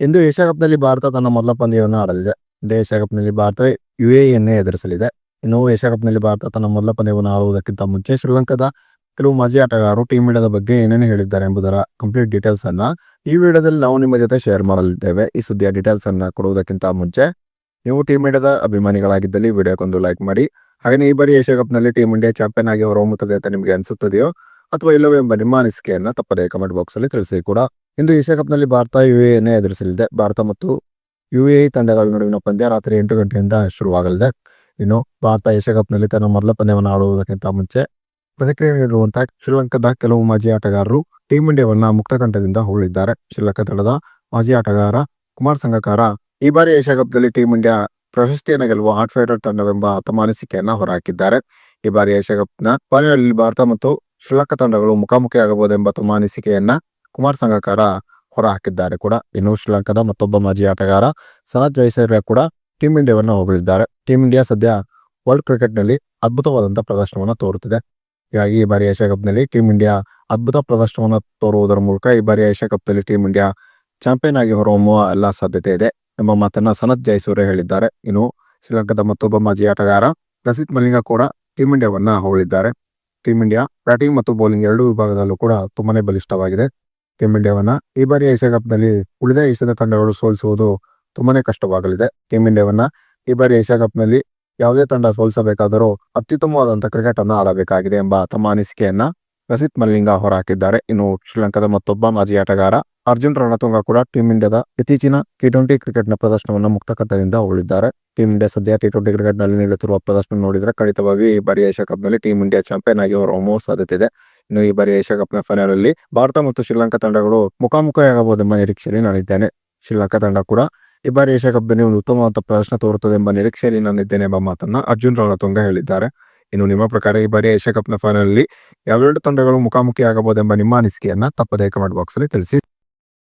ಇಂದು Asia ಕಪ್ನಲ್ಲಿ ಭಾರತ ತನ್ನ ಮೊದಲ ಪಂದ್ಯವನ್ನು ಆಡಲಿದೆ. ಇಂದು ಏಷ್ಯಾ ಕಪ್ನಲ್ಲಿ ಭಾರತ ಯು ಎನ್ನೇ ಎದುರಿಸಲಿದೆ. ಇನ್ನು ಏಷ್ಯಾ ಕಪ್ನಲ್ಲಿ ಭಾರತ ತನ್ನ ಮೊದಲ ಪಂದ್ಯವನ್ನು ಆಡುವುದಕ್ಕಿಂತ ಮುಂಚೆ ಶ್ರೀಲಂಕಾದ ಕೆಲವು ಮಾಜಿ ಆಟಗಾರರು ಟೀಮ್ ಇಂಡಿಯಾದ ಬಗ್ಗೆ ಏನೇನು ಹೇಳಿದ್ದಾರೆ ಎಂಬುದರ ಕಂಪ್ಲೀಟ್ ಡೀಟೇಲ್ಸ್ ಅನ್ನ ಈ ವಿಡಿಯೋದಲ್ಲಿ ನಾವು ನಿಮ್ಮ ಜೊತೆ ಶೇರ್ ಮಾಡಲಿದ್ದೇವೆ. ಈ ಸುದ್ದಿಯ ಡೀಟೇಲ್ಸ್ ಅನ್ನ ಕೊಡುವುದಕ್ಕಿಂತ ಮುಂಚೆ ನೀವು ಟೀಮ್ ಇಂಡಿಯಾದ ಅಭಿಮಾನಿಗಳಾಗಿದ್ದಲ್ಲಿ ವಿಡಿಯೋಕ್ಕೊಂದು ಲೈಕ್ ಮಾಡಿ. ಹಾಗೆ ಈ ಬಾರಿ ಏಷ್ಯಾ ಕಪ್ನಲ್ಲಿ ಟೀಮ್ ಇಂಡಿಯಾ ಚಾಂಪಿಯನ್ ಆಗಿ ಹೊರಹೊಮ್ಮುತ್ತದೆ ಅಂತ ನಿಮಗೆ ಅನಿಸುತ್ತದೆಯೋ ಅಥವಾ ಇಲ್ಲವೋ ಎಂಬ ನಿಮ್ಮ ಅನಿಸಿಕೆಯನ್ನ ತಪ್ಪದೇ ಕಮೆಂಟ್ ಬಾಕ್ಸ್ ಅಲ್ಲಿ ತಿಳಿಸಿ ಕೂಡ. ಇಂದು ಏಷ್ಯಾ ಕಪ್ನಲ್ಲಿ ಭಾರತ ಯು ಎನ್ನೇ ಎದುರಿಸಲಿದೆ. ಭಾರತ ಮತ್ತು ಯು ಎ ತಂಡಗಳ ನಡುವಿನ ಪಂದ್ಯ ರಾತ್ರಿ ಎಂಟು ಗಂಟೆಯಿಂದ ಶುರುವಾಗಲಿದೆ. ಇನ್ನು ಭಾರತ ಏಷ್ಯಾ ಕಪ್ನಲ್ಲಿ ತನ್ನ ಮೊದಲ ಪಂದ್ಯವನ್ನು ಆಡುವುದಕ್ಕಿಂತ ಮುಂಚೆ ಪ್ರತಿಕ್ರಿಯೆ ನೀಡುವಂತಹ ಶ್ರೀಲಂಕಾದ ಕೆಲವು ಮಾಜಿ ಆಟಗಾರರು ಟೀಮ್ ಇಂಡಿಯಾವನ್ನ ಮುಕ್ತಕಂಠದಿಂದ ಹೂಳಿದ್ದಾರೆ ಶ್ರೀಲಂಕಾ ತಂಡದ ಮಾಜಿ ಆಟಗಾರ ಕುಮಾರ್ ಸಂಗಕಾರ ಈ ಬಾರಿ ಏಷ್ಯಾ ಕಪ್ನಲ್ಲಿ ಟೀಮ್ ಇಂಡಿಯಾ ಪ್ರಶಸ್ತಿಯನ್ನು ಗೆಲ್ಲುವ ಹಾಟ್ ಫೈಟರ್ ತಂಡವೆಂಬ ತಮ್ಮ ಅನಿಸಿಕೆಯನ್ನ ಹೊರಹಾಕಿದ್ದಾರೆ. ಈ ಬಾರಿ ಏಷ್ಯಾ ಕಪ್ನ ಫೈನಲ್ ಭಾರತ ಮತ್ತು ಶ್ರೀಲಂಕಾ ತಂಡಗಳು ಮುಖಾಮುಖಿಯಾಗಬಹುದೆಂಬ ತಮ್ಮ ಅನಿಸಿಕೆಯನ್ನ ಕುಮಾರ್ ಸಂಗಕಾರ ಹೊರಹಾಕಿದ್ದಾರೆ ಕೂಡ. ಇನ್ನು ಶ್ರೀಲಂಕಾದ ಮತ್ತೊಬ್ಬ ಮಾಜಿ ಆಟಗಾರ ಸನತ್ ಜಯಸೂರ್ಯ ಕೂಡ ಟೀಮ್ ಇಂಡಿಯಾವನ್ನು ಹೊಗಳಿದ್ದಾರೆ. ಟೀಮ್ ಇಂಡಿಯಾ ಸದ್ಯ ವರ್ಲ್ಡ್ ಕ್ರಿಕೆಟ್ನಲ್ಲಿ ಅದ್ಭುತವಾದಂತಹ ಪ್ರದರ್ಶನವನ್ನ ತೋರುತ್ತಿದೆ. ಹೀಗಾಗಿ ಈ ಬಾರಿ ಏಷ್ಯಾ ಕಪ್ನಲ್ಲಿ ಟೀಮ್ ಇಂಡಿಯಾ ಅದ್ಭುತ ಪ್ರದರ್ಶನವನ್ನು ತೋರುವುದರ ಮೂಲಕ ಈ ಬಾರಿ ಏಷ್ಯಾ ಕಪ್ನಲ್ಲಿ ಟೀಮ್ ಇಂಡಿಯಾ ಚಾಂಪಿಯನ್ ಆಗಿ ಹೊರಹೊಮ್ಮುವ ಎಲ್ಲ ಸಾಧ್ಯತೆ ಇದೆ ಎಂಬ ಮಾತನ್ನ ಸನತ್ ಜಯಸೂರ್ಯ ಹೇಳಿದ್ದಾರೆ. ಇನ್ನು ಶ್ರೀಲಂಕಾದ ಮತ್ತೊಬ್ಬ ಮಾಜಿ ಆಟಗಾರ ಲಸಿತ್ ಮಲಿಂಗ ಕೂಡ ಟೀಮ್ ಇಂಡಿಯಾವನ್ನ ಹೊಗಳಿದ್ದಾರೆ. ಟೀಮ್ ಇಂಡಿಯಾ ಬ್ಯಾಟಿಂಗ್ ಮತ್ತು ಬೌಲಿಂಗ್ ಎರಡೂ ವಿಭಾಗದಲ್ಲೂ ಕೂಡ ತುಂಬಾನೇ ಬಲಿಷ್ಠವಾಗಿದೆ. ಟೀಮ್ ಇಂಡಿಯಾವನ್ನ ಈ ಬಾರಿ ಏಷ್ಯಾ ಕಪ್ನಲ್ಲಿ ಉಳಿದ ಏಷ್ಯಾದ ತಂಡಗಳು ಸೋಲಿಸುವುದು ತುಂಬಾನೇ ಕಷ್ಟವಾಗಲಿದೆ. ಟೀಮ್ ಇಂಡಿಯಾವನ್ನ ಈ ಬಾರಿ ಏಷ್ಯಾ ಕಪ್ನಲ್ಲಿ ಯಾವುದೇ ತಂಡ ಸೋಲಿಸಬೇಕಾದರೂ ಅತ್ಯುತ್ತಮವಾದಂತಹ ಕ್ರಿಕೆಟ್ ಅನ್ನು ಆಡಬೇಕಾಗಿದೆ ಎಂಬ ತಮ್ಮ ಅನಿಸಿಕೆಯನ್ನ ರಸಿತ್ ಮಲ್ಲಿಂಗ ಹೊರಹಾಕಿದ್ದಾರೆ. ಇನ್ನು ಶ್ರೀಲಂಕಾದ ಮತ್ತೊಬ್ಬ ಮಾಜಿ ಆಟಗಾರ ಅರ್ಜುನ್ ರಣತುಂಗ ಕೂಡ ಟೀಮ್ ಇಂಡಿಯಾದ ಇತ್ತೀಚಿನ ಟಿ ಟ್ವೆಂಟಿ ಕ್ರಿಕೆಟ್ನ ಪ್ರದರ್ಶನವನ್ನು ಮುಕ್ತಕಟ್ಟದಿಂದ ಉಳಿದ್ದಾರೆ. ಟೀಮ್ ಇಂಡಿಯಾ ಸದ್ಯ ಟಿ ಟ್ವೆಂಟಿ ಕ್ರಿಕೆಟ್ನಲ್ಲಿ ನೀಡುತ್ತಿರುವ ಪ್ರದರ್ಶನ ನೋಡಿದ್ರೆ ಖಂಡಿತವಾಗಿ ಈ ಬಾರಿ ಏಷ್ಯಾ ಕಪ್ನಲ್ಲಿ ಟೀಮ್ ಇಂಡಿಯಾ ಚಾಂಪಿಯನ್ ಆಗಿ ಹೊರಹೊಮ್ಮುವ ಸಾಧ್ಯತೆ ಇದೆ. ಇನ್ನು ಈ ಬಾರಿ ಏಷ್ಯಾ ಕಪ್ನ ಫೈನಲ್ ಅಲ್ಲಿ ಭಾರತ ಮತ್ತು ಶ್ರೀಲಂಕಾ ತಂಡಗಳು ಮುಖಾಮುಖಿಯಾಗಬಹುದೆಂಬ ನಿರೀಕ್ಷೆಯಲ್ಲಿ ನಾನಿದ್ದೇನೆ. ಶ್ರೀಲಂಕಾ ತಂಡ ಕೂಡ ಈ ಬಾರಿ ಏಷ್ಯಾ ಕಪ್ನಲ್ಲಿ ಒಂದು ಉತ್ತಮವಾದ ಪ್ರದರ್ಶನ ತೋರುತ್ತದೆ ಎಂಬ ನಿರೀಕ್ಷೆಯಲ್ಲಿ ನಾನಿದ್ದೇನೆ ಎಂಬ ಮಾತನ್ನ ಅರ್ಜುನ್ ರಣತುಂಗ ಹೇಳಿದ್ದಾರೆ. ಇನ್ನು ನಿಮ್ಮ ಪ್ರಕಾರ ಈ ಬಾರಿ ಏಷ್ಯಾ ಕಪ್ನ ಫೈನಲ್ ಅಲ್ಲಿ ಯಾವೆರಡು ತಂಡಗಳು ಮುಖಾಮುಖಿಯಾಗಬಹುದೆಂಬ ನಿಮ್ಮ ಅನಿಸಿಕೆಯನ್ನ ತಪ್ಪದೇ ಕಮೆಂಟ್ ಬಾಕ್ಸ್ ಅಲ್ಲಿ ತಿಳಿಸಿ.